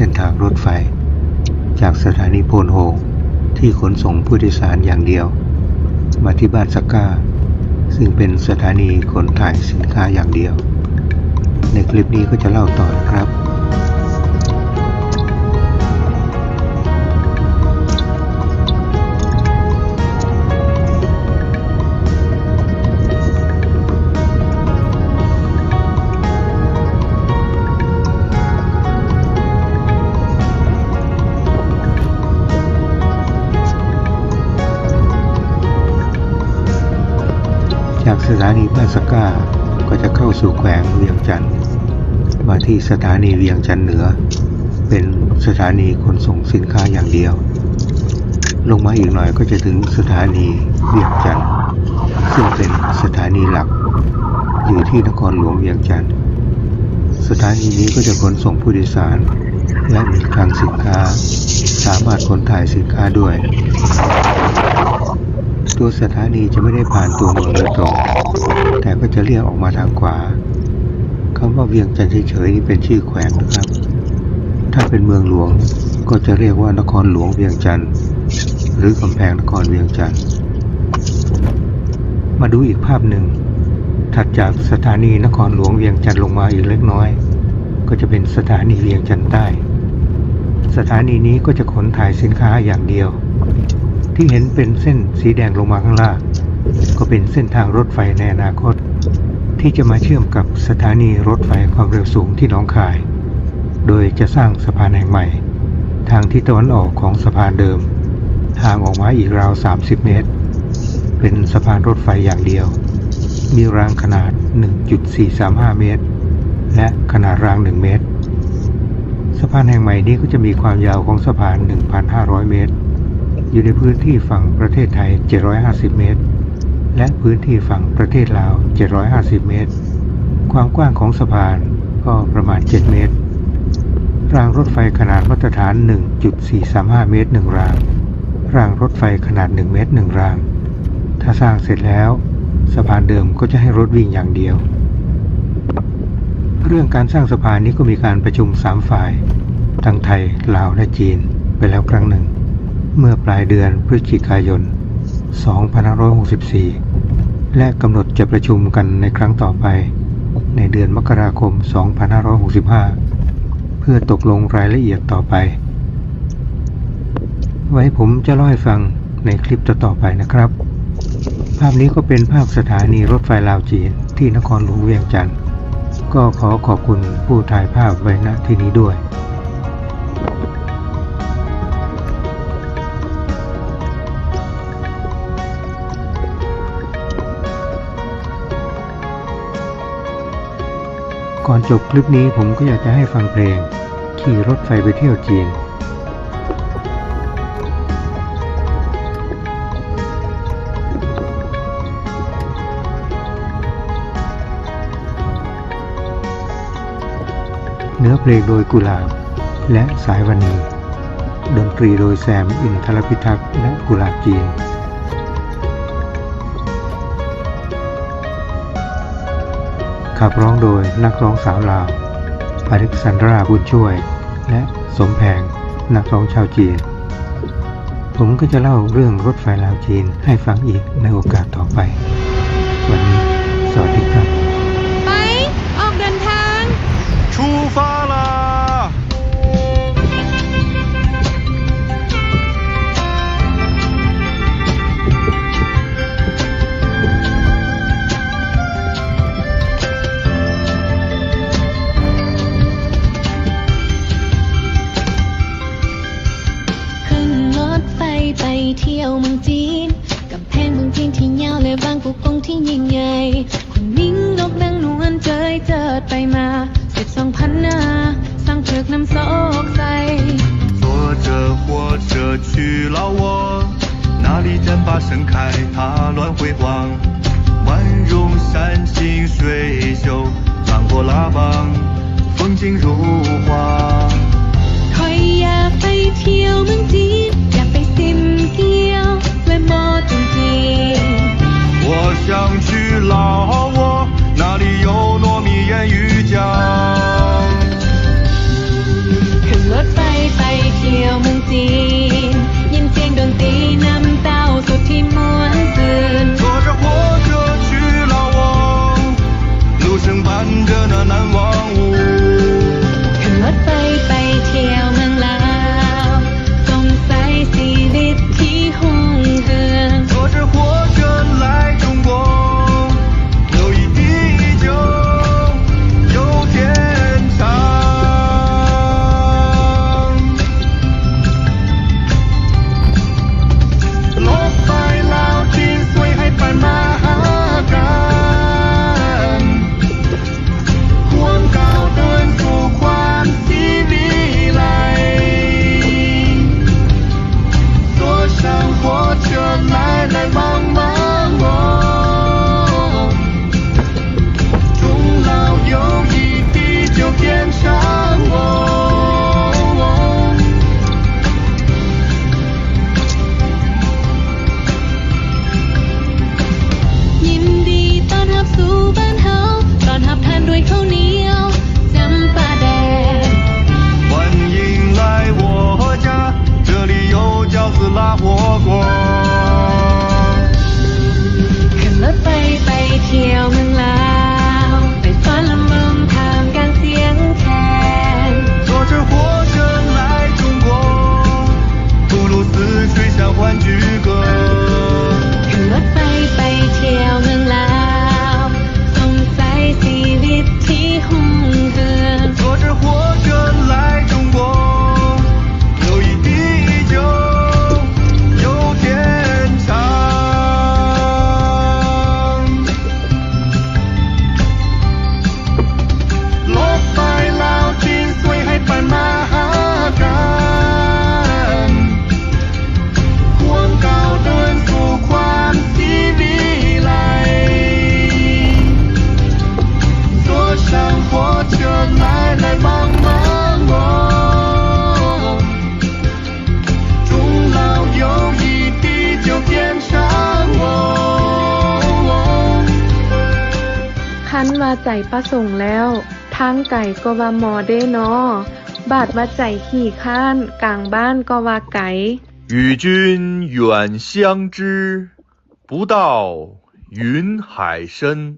เส้นทางรถไฟ จากสถานีโพนโฮงที่ขนส่งผู้โดยสารอย่างเดียว มาที่บ้านสักกาซึ่งเป็นสถานีขนถ่ายสินค้าอย่างเดียว ในคลิปนี้ก็จะเล่าต่อนะครับ จากสถานีบ้านสก้าก็จะเข้าสู่แขวงเวียงจันทร์มาที่สถานีเวียงจันทร์เหนือ เป็นสถานีขนส่งสินค้าอย่างเดียว ลงมาอีกหน่อยก็จะถึงสถานีเวียงจันทร์ซึ่งเป็นสถานีหลัก อยู่ที่นครหลวงเวียงจันทร์สถานีนี้ก็จะขนส่งผู้โดยสาร และมีคลังสินค้า สามารถขนถ่ายสินค้าด้วย ตัวสถานีจะไม่ได้ผ่านตัวเมืองโดยตรง แต่ก็จะเรียกออกมาทางขวาคำว่าเวียงจันทร์เฉยๆนี่เป็นชื่อแขวงนะครับ ถ้าเป็นเมืองหลวงก็จะเรียกว่านครหลวงเวียงจันทร์หรือกำแพงนครเวียงจันทร์มาดูอีกภาพหนึ่ง ถัดจากสถานีนครหลวงเวียงจันทร์ลงมาอีกเล็กน้อย ก็จะเป็นสถานีเวียงจันทร์ใต้ สถานีนี้ก็จะขนถ่ายสินค้าอย่างเดียว ที่เห็นเป็นเส้นสีแดงลงมาข้างล่าง ก็เป็นเส้นทางรถไฟในอนาคต ที่จะมาเชื่อมกับสถานีรถไฟความเร็วสูงที่หนองคาย โดยจะสร้างสะพานแห่งใหม่ ทางทิศตะวันออกของสะพานเดิมห่างออกมาอีกราว 30 เมตร เป็นสะพานรถไฟอย่างเดียว มีรางขนาด 1.435 เมตร และขนาดราง 1 เมตร สะพานแห่งใหม่นี้ก็จะมีความยาวของสะพาน 1,500 เมตร อยู่ในพื้นที่ฝั่งประเทศไทย 750 เมตร และพื้นที่ฝั่งประเทศลาว 750 เมตร ความกว้างของสะพานก็ประมาณ 7 เมตร รางรถไฟขนาดมาตรฐาน 1.435 เมตร 1 ราง รางรถไฟขนาด 1 เมตร 1 ราง ถ้าสร้างเสร็จแล้ว สะพานเดิมก็จะให้รถวิ่งอย่างเดียว เรื่องการสร้างสะพานนี้ก็มีการประชุม 3 ฝ่าย ทั้งไทย ลาว และจีน ไปแล้วครั้งหนึ่ง เมื่อปลายเดือนพฤศจิกายน 2564 และกำหนดจะประชุมกันในครั้งต่อไป ในเดือนมกราคม 2565 เพื่อตกลงรายละเอียดต่อไป ไว้ผมจะเล่าให้ฟังในคลิปต่อๆไปนะครับ ภาพนี้ก็เป็นภาพสถานีรถไฟลาวจีนที่นครหลวงเวียงจันทร์ก็ขอขอบคุณผู้ถ่ายภาพไว้ณที่นี้ด้วย ก่อนจบคลิปนี้ผมก็อยากจะให้ฟังเพลง ขี่รถไฟไปเที่ยวจีน เนื้อเพลงโดยกุหลาบ และสายวณีดนตรีโดยแซมอินทรพิทักษ์และกุหลาบจีน ขับร้องโดยนักร้องสาวลาวอเล็กซานดราบุญช่วย และสมแพงนักร้องชาวจีน ผมก็จะเล่าเรื่องรถไฟลาวจีนให้ฟังอีกในโอกาสต่อไป วันนี้สวัสดี คุณมิ้งนกนางนวลเจยเจิดไปมาสิบสองพันนาสร้างเชือกน้ำโซกใส 坐着火车去老挝，那里毡把盛开，踏乱辉煌。万荣山清水秀，穿过拉邦，风景如画。 คันว่าใจประสงค์แล้ว ทางไก่ก็ว่าหมอเด้นอบาดว่าใจขี่ข้าน กลางบ้านก็ว่าไก่ 与君远相知，不道云海深。